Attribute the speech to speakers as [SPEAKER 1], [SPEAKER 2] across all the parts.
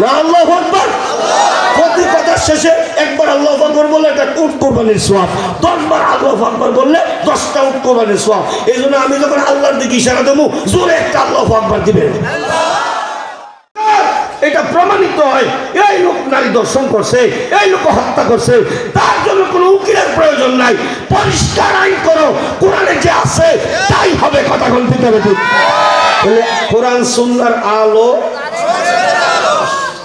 [SPEAKER 1] না, আল্লাহ আকবার। প্রতি কথার শেষে একবার আল্লাহ আকবর বললে একটা উট কোরবানির সোয়াব। দশবার আল্লাহ আকবর বললে দশটা উট কোরবানির সোয়াব। এই জন্য আমি যখন আল্লাহর দিকে ইশারা দেবো, জোরে একটা আল্লাহ আকবর দিবেন এটা প্রমাণিত হয়, এই লোক নারী দর্শন করছে, এই লোক হত্যা করছে, তার জন্য কোনো উকিলের প্রয়োজন নাই। পরিষ্কার আইন করো, কোরআনে যে আছে তাই হবে, কথা বলতে হবে কোরআন সুন্নার আলো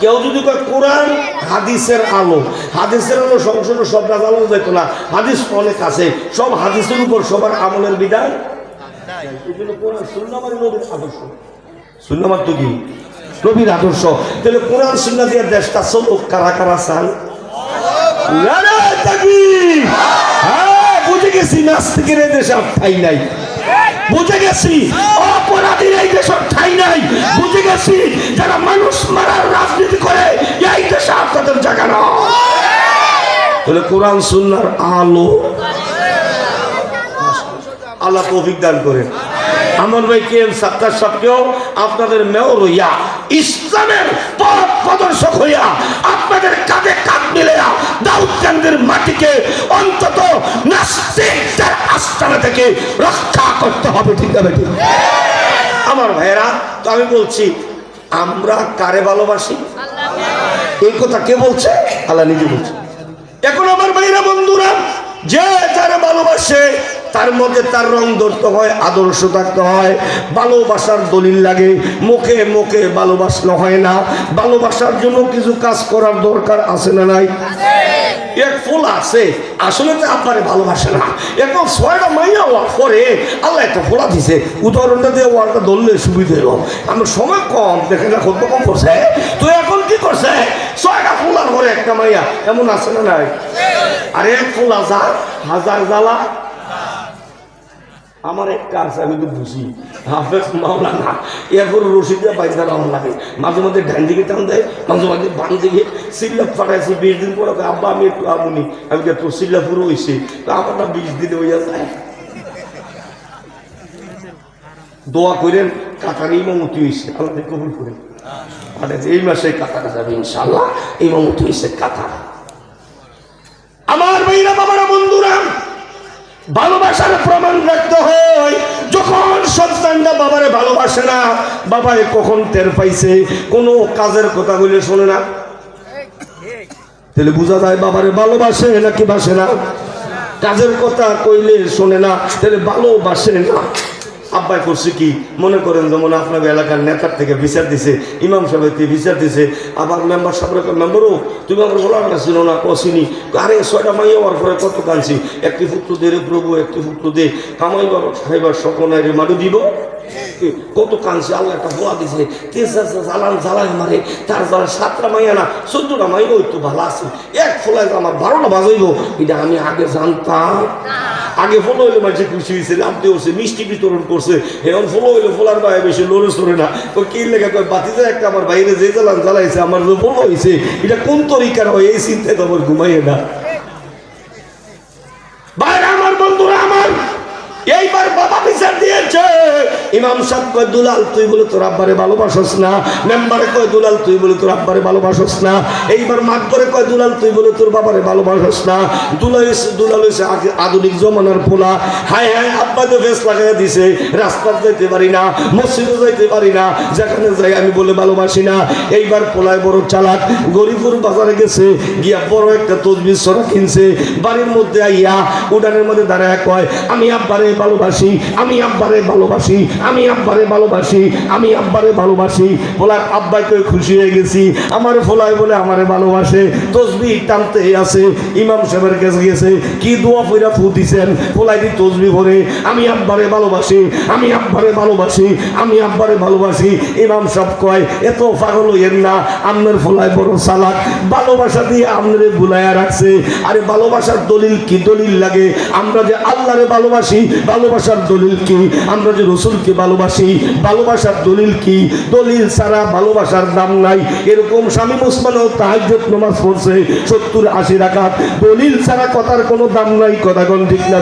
[SPEAKER 1] কেউ যদি কয় কোরআন হাদিসের আলো। হাদিসের আলো সংসদ সব রাজ আলো যেত না। হাদিস অনেক আছে। সব হাদিসের উপর সবার আমলের বিধান? সুন্নামার আদর্শ। সুন্নামার তো কি? নবীর আদর্শ। তাহলে কোরআন সুন্না দিয়ে দেশটা চলুক। কারা কারা চান! হ্যাঁ, বুঝে গেছি নাস্তিকের দেশে আর ঠাই নাই। বুঝে গেছি, অপরাধীর এই দেশে ঠাই নাই। বুঝে গেছি, যারা মানুষ মারার রাজনীতি করে, এই দেশে আর তাদের জায়গা না তাহলে কোরআন সুন্নার আলো আল্লাহ তৌফিক দান করেন। ভাই কে এম সাত্তার আপনাদের মেয়র হইয়া, ইসলামের পথ প্রদর্শক হইয়া আপনাদের কাঁধে কাঁধ হবে ঠিক হবে ঠিক আমার ভাইয়েরা, তো আমি বলছি, আমরা কারে ভালোবাসি? এই কথা কে বলছে? আল্লাহ নিজে বলছে। এখন আমার ভাইরা বন্ধুরা, যে যারা ভালোবাসে তার মধ্যে তার রং ধরতে হয়, আদর্শ থাকতে হয়। ভালোবাসার দলিল লাগে। মুখে মুখে ভালোবাসলে হয় না। ভালোবাসার জন্য কিছু কাজ করার দরকার আছে না নাই? এক ফুল আছে। আসলে তো আপনারে ভালোবাসে না। এখন ছয়টা মাইয়া হওয়ার পরে আল্লাহ একটা ফোলা দিছে। উদাহরণটা দিয়ে ওয়ার্ডটা ধরলে সুবিধা হলো আমার সময় কম। দেখে না কত কম করছে। তো এখন কি করছে? ছয়টা ফুলার পরে একটা মাইয়া। এমন আছে না নাই? আরে ফুল হাজার হাজার জ্বালা। আমার একটা আছে আমি তো বুঝি। হাফেজ মাওলানা এরপর রশিদা পাইতে আমার লাগে। মাঝে মাঝে ডান দিকে টান দেয়, মাঝে মাঝে বাম দিকে সিল্লাপ ফাটাইছি, বিশ দিন পরে আব্বা, আমি একটু আমুনি আমি কে তোর সিল্লা পুরো হয়েছে তো আমারটা বিশ দিনে হইয়া যায়। দোয়া করেন কাতার ইমামতি হয়েছে আমাদের কবুল করে মানে এই মাসে কাতারে যাবে ইনশাল্লাহ ইমামতি হয়েছে কাতার। আমার বাবারা ভালোবাসে না। বাবারে কখন টের পাইছে? কোনো কাজের কথা বলে শোনে না। তাহলে বোঝা যায় বাবারে ভালোবাসে নাকি বাসে না? কাজের কথা কইলে শোনে না, তাহলে ভালোবাসে না। আব্বাই করছে কি? মনে করেন যেমন আপনার এলাকার নেতার থেকে বিচার দিছে, ইমাম সাহেব থেকে বিচার দিছে, আবার মেম্বার সাহেবের মেম্বারও তুমি আমার বলার ছিল না, কসিনি। আরে, ছয়টা মাই হওয়ার পরে কত কানছি একটি পুত্র দে রে প্রভু, একটি পুত্র দে। কামাইবার, খাইবার সকল রে মারু দিব? আল্লাহ একটা দিছে। জ্বালান জ্বালায় মারে, তার জ্বালা সাতটা মাইয়া না, চোদ্দটা ভালো আছে। এক ফলায় আমার বারোটা বাজাইব, এটা আমি আগে জানতাম। আগে ফলো হইলে মানুষ খুশি হয়েছে হচ্ছে মিষ্টি বিতরণ করছে। এখন ফলো হইলে ফোলার বাইরে বেশি লড়ে সরে না। কি লেগে কয় বাতিতে একটা আমার বাইরে যে জ্বালান জ্বালাইছে, আমার যে ফলো হয়েছে এটা কোন তরিকার হয় এই চিন্তায় তো আমার ঘুমাইয়ে না বাইরে আমার বন্ধুরা আমার এইবার বাবা বিচার দিয়েছে। ইমাম সাহেব কয়, দুলাল, তুই বলে তোর আব্বারে না। মেম্বারে কয়, দুলাল, তুই বলে তোর আব্বারে না। এইবার কয়, দুলাল, তুই বলে তোর বাবারে না। দুলাল দুলাল আগে আধুনিক জমানার পোলা। হায় হায়, আব্বা তো বেশ লাগাই দিছে। রাস্তা যাইতে পারি না মসজিদে যাইতে পারি না, যেখানে যাই আমি বলে ভালোবাসি না। এইবার পোলায় বড় চালাক গরিপুর বাজারে গেছে, গিয়া বড় একটা তসবির সরা কিনছে। বাড়ির মধ্যে আইয়া উডানের মধ্যে দাঁড়ায় কয়, আমি আব্বারে ভালোবাসি, আমি আব্বারে ভালোবাসি, আমি আব্বারে ভালোবাসি, আমি আব্বারে ভালোবাসি। বলার আব্বাকে খুশি হয়ে গেছি, আমার ফোলায় বলে আমারে ভালোবাসে। তসবি টানতে আছে, ইমাম সাহেবের কাছে গেছে, কি দোয়া ফইরা ফু দিছেন? ফোলাই দি তসবি ভরে আমি আব্বারে ভালোবাসি, আমি আব্বারে ভালোবাসি, আমি আব্বারে ভালোবাসি। ইমাম সাহেব কয়, এত পাগল হইয়েন না আপনার ফোলায় বড় সালাক। ভালোবাসা দিয়ে আপনারে ভুলাইয়া রাখছে। আরে ভালোবাসার দলিল কি দলিল লাগে? আমরা যে আল্লাহরে ভালোবাসি ভালোবাসার দলিল কি? আমরা যে রসুলকে ভালোবাসি ভালোবাসার দলিল কি? দলিল ছাড়া ভালোবাসার দাম নাই। এরকম স্বামী মুসমানও তাহাজ্জত নামাজ পড়ছে সত্তর আশি রাখাত দলিল ছাড়া কথার কোনো দাম নাই। কথা কোন ঠিক না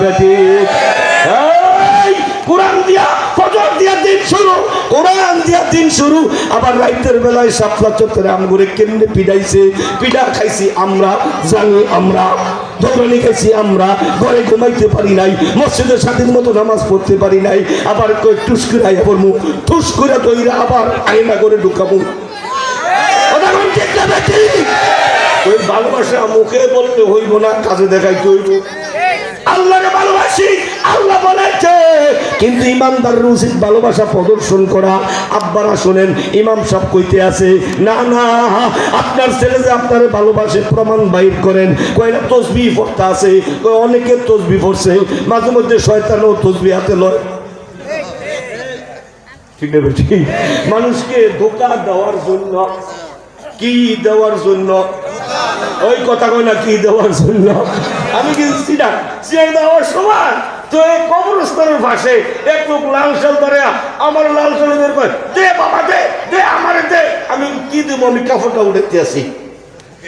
[SPEAKER 1] এই, কোরআন দিয়া ফজর দিয়া দিন শুরু। কোরআন দিয়া দিন শুরু। আবার রাইতের বেলায় সাপলা চত্বরে আমগুরে কেমনে পিডাইছে? পিডা খাইছি আমরা জানি আমরা। দৌড়ানি লিখেছি আমরা, ঘরে ঘুমাইতে পারি নাই মসজিদের স্বাধীন মতো নামাজ পড়তে পারি নাই, আবার টুস করে আইয়া পড়মু, টুস করে তৈরা আবার আইনা করে ঢুকাবো? ওই ভালোবাসা মুখে বলতে হইব না, কাজে দেখাইতে হইব। আল্লাহরে ভালোবাসি। আল্লাহ বলেছে কিন্তু ইমানদার উচিত ভালোবাসা প্রদর্শন করা, আব্বারা শোনেন, ইমাম সব কইতে আছে, না না, আপনার ছেলে যে আপনার ভালোবাসে, প্রমাণ বাইর করেন। কয়না তসবি পড়তে আছে। অনেকে তসবি পড়ছে। মাঝে মধ্যে শয়তানও তসবি হাতে লয়। ঠিক না বেটি? মানুষকে ধোকা দেওয়ার জন্য, কি দেওয়ার জন্য? ওই কথা কয় না, কি দেওয়ার জন্য? আমি কিন্তু সিডা সিডা দেওয়ার সময়। তো এই কবরস্থানের পাশে এক লোক লাল শাল ধরে আমার লাল শাল বের করে, দে বাবা, দে দে, আমারে দে। আমি কি দেবো? আমি কাপড়টা উঠেতে আসি।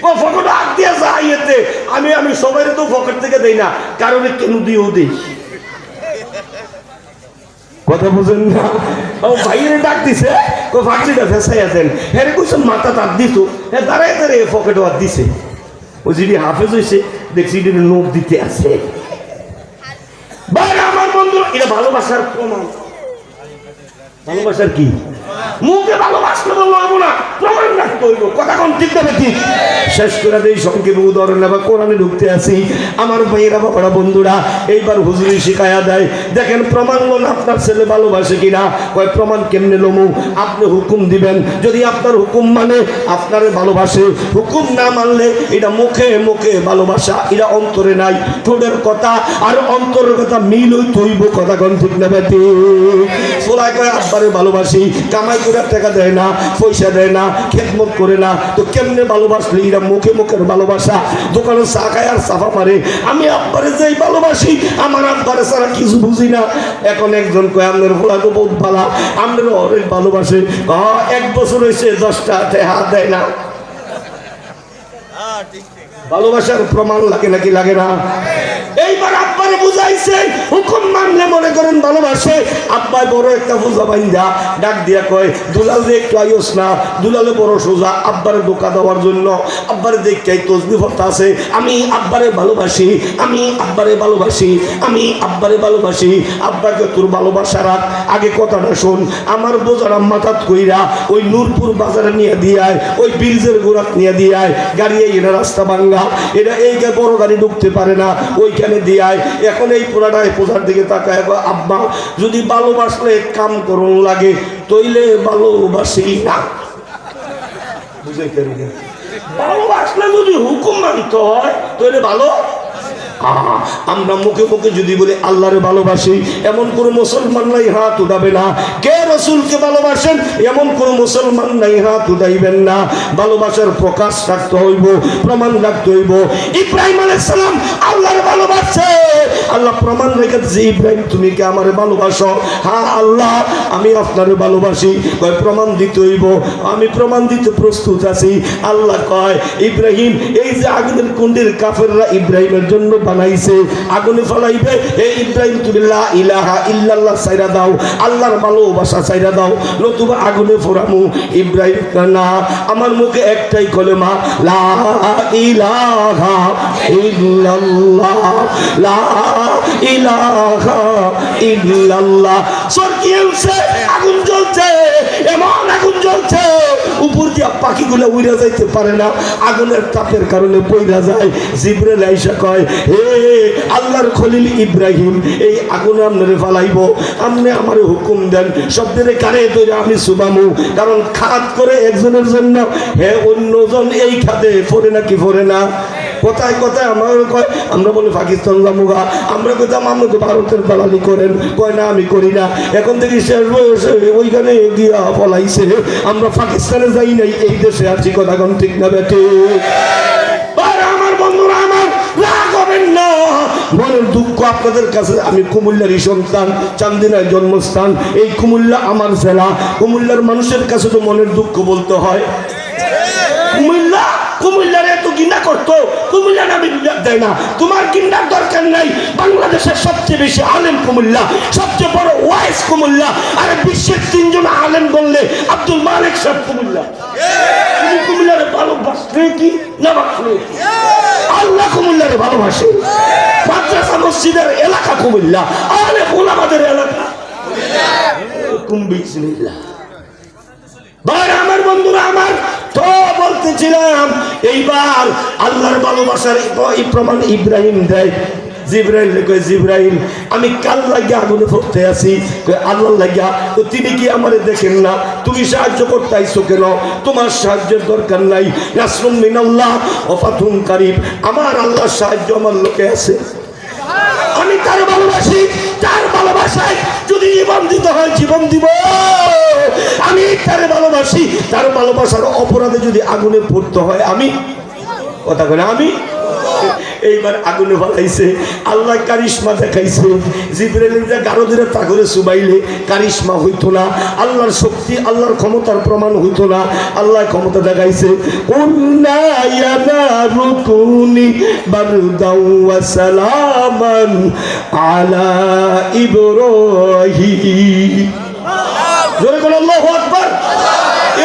[SPEAKER 1] ও ফকট হাত দিয়ে যাই এতে। আমি আমি সবাই তো ফকট থেকে দেই না, কারণ কেন দিয়েও দিই? কথা বুঝেন না? ও ভাইয়ের ডাক দিছে ও ফাঁকলিটা ফেসাই আছেন হ্যাঁ কইছে মাথা তার দিত। হ্যাঁ দাঁড়ায় দাঁড়ায় পকেটে হাত দিছে। ও যদি হাফেজ হয়েছে দেখছি নোট দিতে আছে বাইরে আমার বন্ধু এটা ভালোবাসার প্রমাণ। ভালোবাসার কি? মুখে ভালোবাসলে বলব আপনি হুকুম দিবেন। যদি আপনার হুকুম মানে আপনার ভালোবাসে। হুকুম না মানলে, এটা মুখে মুখে ভালোবাসা, এটা অন্তরে নাই। ঠোঁটের কথা আর অন্তরের কথা মিল ওই তৈব কথা কোন ঠিক না আব্বারে ভালোবাসি, কামাই করে টাকা দেয় না, পয়সা দেয় না, খেদমত করে না তো কেমনে ভালোবাসলি এরা মুখে মুখের ভালোবাসা? দোকানে চা খায় আর সাফা পারে আমি আব্বারে যেই ভালোবাসি আমার আব্বারে ছাড়া কিছু বুঝি না। এখন একজন কয় আপনার ভোলা তো বহুত ভালা আপনার অনেক ভালোবাসে। এক বছর হয়েছে দশটা হাতে হাত দেয় না। ভালোবাসার প্রমাণ লাগে নাকি লাগে না? বুঝাইছে, হুকুম মানলে মনে করেন ভালোবাসে। আব্বাই বড় একটা ডাক দিয়া কয়, দুলাল রে একটু না, দুলালে বড় সোজা, আব্বারে দেওয়ার জন্য। আব্বারে তসবি ফটা আছে। আমি আব্বারে ভালোবাসি, আমি আব্বারে ভালোবাসি, আমি আব্বারে ভালোবাসি। আব্বাকে তোর ভালোবাসা রাখ। আগে কথাটা শোন, আমার বোঝারা মাথাত কইরা ওই নূরপুর বাজারে নিয়ে দিয়ায় ওই ব্রিজের গোড়াত নিয়ে দিয়ায় গাড়ি এরা রাস্তা ভাঙ্গা এটা এই বড় গাড়ি ঢুকতে পারে না, ওইখানে দিয়ায় এখন এই পুরাটায় পূজার দিকে তাকায় কয়, আব্বা যদি ভালোবাসলে কাম করুন লাগে তৈলে ভালোবাসি না। বুঝে ভালোবাসলে যদি হুকুম মানতে হয় তৈলে ভালো আমরা মুখে মুখে যদি বলি আল্লাহরে ভালোবাসি, এমন কোন মুসলমান নাই, হাত উঠাবে না। কে রসুলকে ভালোবাসেন? এমন কোন মুসলমান নাই, হাত উঠাইবেন না। ভালোবাসার প্রকাশ রাখতে হইব, প্রমাণ রাখতে হইব। ইব্রাহিম আলাইহিস সালাম আল্লাহর ভালোবাসছে আল্লাহ প্রমাণ রেখেছে ইব্রাহিম, তুমি কি আমারে ভালোবাসো? হ্যাঁ আল্লাহ, আমি আপনারে ভালোবাসি। কয়, প্রমাণ দিতে হইব। আমি প্রমাণ দিতে প্রস্তুত আছি। আল্লাহ কয়, ইব্রাহিম, এই যে আগুনের কুন্ডির কাফেররা ইব্রাহিমের জন্য বানাইছে আগুনে ফলাইবে। এই ইব্রাহিম, তুমি ইলাহা ইল্লাল্লাহ সাইরা দাও, আল্লাহর ভালোবাসা সাইরা দাও, নতুবা আগুনে ফোরামু। ইব্রাহিম না, আমার মুখে একটাই কলেমা, লা ইলাহা ইল্লাল্লাহ, লা ইলাহা ইল্লাল্লাহ। সরকি উঠছে আগুন জ্বলছে এমন আগুন জ্বলছে, উপর দিয়া পাখিগুলো উড়ে যাইতে পারে না। আগুনের তাপের কারণে বইরা যায়। জিব্রাইল আইসা কয়, হে আল্লাহর খলিল ইব্রাহিম, এই আগুন আপনারে ফালাইব। আপনি আমার হুকুম দেন, শব্দের কারে তৈরি আমি সুবামু। কারণ খাত করে একজনের জন্য, হে অন্যজন এই খাতে ফোরে নাকি ফোরে না? কোথায় কোথায়? আমার কয় আমরা বলি, পাকিস্তান জামুগা আমরা কোথাও আমরা তো ভারতের দালালি করেন। কয়, না, আমি করি না। এখন থেকে শেষ বয়সে ওইখানে গিয়া পলাইছে। আমরা পাকিস্তানে যাই নাই, এই দেশে আছি, কথা কোন ঠিক না বেটে আমার বন্ধুরা, আমার রাগ মনের দুঃখ আপনাদের কাছে, আমি কুমিল্লারই সন্তান চান্দিনার জন্মস্থান। এই কুমিল্লা আমার জেলা। কুমিল্লার মানুষের কাছে তো মনের দুঃখ বলতে হয়। কুমিল্লা কুমিল্লার গিন্ডা করতো। কুমিল্লা নামে দেয় না। তোমার গিন্ডার দরকার নাই। বাংলাদেশের সবচেয়ে বেশি আলেম কুমিল্লা, সবচেয়ে বড় ওয়াইস কুমিল্লা, আর বিশ্বের তিনজন আলেম বললে আব্দুল মালিক সাহেব কুমিল্লা। ভাই আমার বন্ধুরা, আমার তো বলতেছিলাম, এইবার আল্লাহর ভালোবাসার প্রমাণ ইব্রাহিম দেয়। জিব্রাইল কয়, জিব্রাইল, আমি কাল লাগিয়া আগুনে পড়তে আছি? আল্লাহ লাগিয়া, তো তিনি কি আমারে দেখেন না? তুমি সাহায্য করতে আইছো কেন? তোমার সাহায্যের দরকার নাই। কারিব, আমার আল্লাহর সাহায্য আমার লোকে আছে। আমি তার ভালোবাসি। তার ভালোবাসায় যদি জীবন দিতে হয়, জীবন দিব। আমি তার ভালোবাসি, তার ভালোবাসার অপরাধে যদি আগুনে পড়তে হয়, আমি কথা বলে আমি? এইবার আগুনে ফালাইছে আল্লাহ কারিশমা দেখাইছে। জিব্রাইলের যে গারো দিলে তা সুবাইলে কারিশমা হইতো না, আল্লাহর শক্তি, আল্লাহর ক্ষমতার প্রমাণ হইতো না, আল্লাহ ক্ষমতা দেখাইছে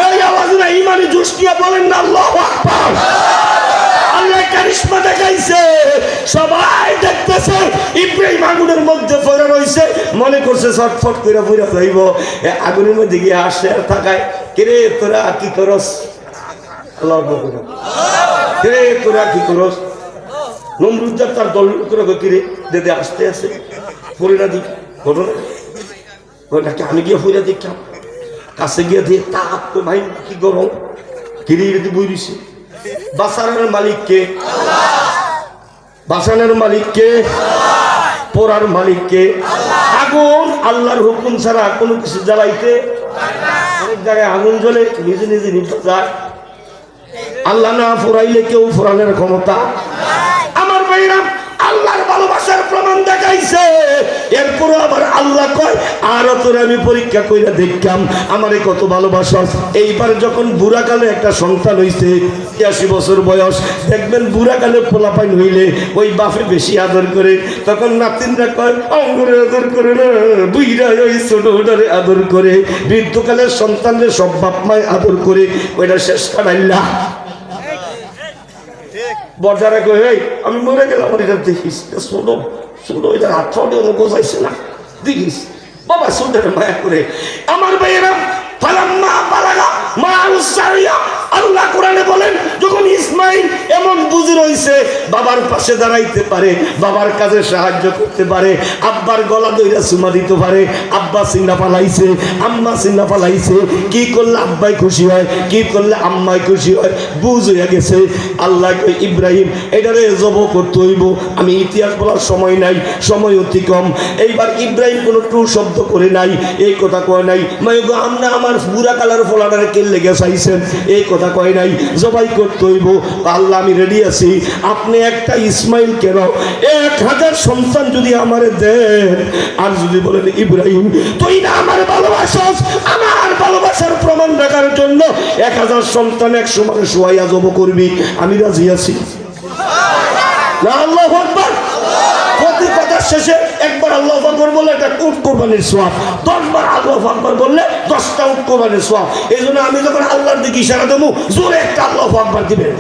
[SPEAKER 1] এই আওয়াজ না ইমানি বলেন না, আল্লাহ কারিশমা দেখাইছে। সবাই দেখতেছে, ইব্রাহিম আগুনের মধ্যে পড়ে রইছে মনে করছে ছটফট করে পড়ে যাইব আগুনের মধ্যে গিয়ে আসে আর থাকায় কিরে তোরা কি করস? আল্লাহ তোরা কি করস? নমরুদ্দার তার দল করে কিরে দেদে আসতে আসে পড়ে দিক ঘটনা নাকি আমি গিয়ে ফুইরা দেখলাম কাছে গিয়ে দিয়ে তাপ তো ভাই, কি গরম? কিরে এটি বই দিছে বাসানের মালিককে। বাসানের মালিককে, পোড়ার মালিককে। আগুন আল্লাহর হুকুম ছাড়া কোনো কিছু জ্বালাইতে অনেক জায়গায় আগুন জ্বলে, নিজে নিজে নিতে যায়। আল্লাহ না ফোরাইলে কেউ ফোরানের ক্ষমতা। আমার ভাইরা আরও তোর আমি পরীক্ষা কইরা দেখতাম আমারে কত ভালোবাসা। এইবার যখন বুড়াকালে একটা সন্তান হইছে, তিয়াশি বছর বয়স, দেখবেন বুড়াকালে পোলাপাইন হইলে ওই বাপে বেশি আদর করে। তখন নাতিনরা কয় অঙ্গরে আদর করে না বুইরা ওই ছোট ওটারে আদর করে। বৃদ্ধকালের সন্তানরে সব বাপ মায় আদর করে, ওইটা শেষ কাটাইলা বর্জারে এই আমি মরে গেলাম এটা দেখিস শোনো শোনো এটা হাত গোছাইছে না, দেখিস। বাবা সুন্দর মায়া করে। আমার ভাইয়েরা ফালাম্মা বালাগা মা উসারিয়া আল্লাহ কোরআনে বলেন, যখন ইসমাইল এমন রইছে, বাবার পাশে দাঁড়াইতে পারে, বাবার কাজে সাহায্য করতে পারে, আব্বার গলা দইরা দিতে পারে, আব্বা পালাইছে আম্মা পালাইছে কি করলে আব্বাই খুশি হয়, কি করলে আম্মাই খুশি হয়, বুঝ গেছে। আল্লাহ ইব্রাহিম, এটারে জব করতে হইব, আমি ইতিহাস বলার সময় নাই, সময় অতি কম। এইবার ইব্রাহিম কোনো টু শব্দ করে নাই, এই কথা কয় নাই। আমরা আমার বুড়া কালার ফলাটারে কে লেগে চাইছেন এই কথা কয় নাই। জবাই করতে হইব। আল্লাহ, আমি রেডি আছি। আপনি একটা ইসমাইল কেন? এক হাজার সন্তান যদি আমারে দেন, আর যদি বলেন, ইব্রাহিম, তুই না আমার ভালোবাসাস? আমার ভালোবাসার প্রমাণ রাখার জন্য এক হাজার সন্তান এক সময় সোয়াইয়া জব করবি। আমি রাজি আছি। না, আল্লাহ কথার শেষে একবার আল্লাহ আকবর বললে একটা উট কোরবানির সোয়াব। দশবার আল্লাহ আকবর বললে দশটা উট কোরবানির সোয়াব। এই জন্য আমি যখন আল্লাহর দিকে ইশারা দেবো, জোরে একটা আল্লাহ আকবর দিবেন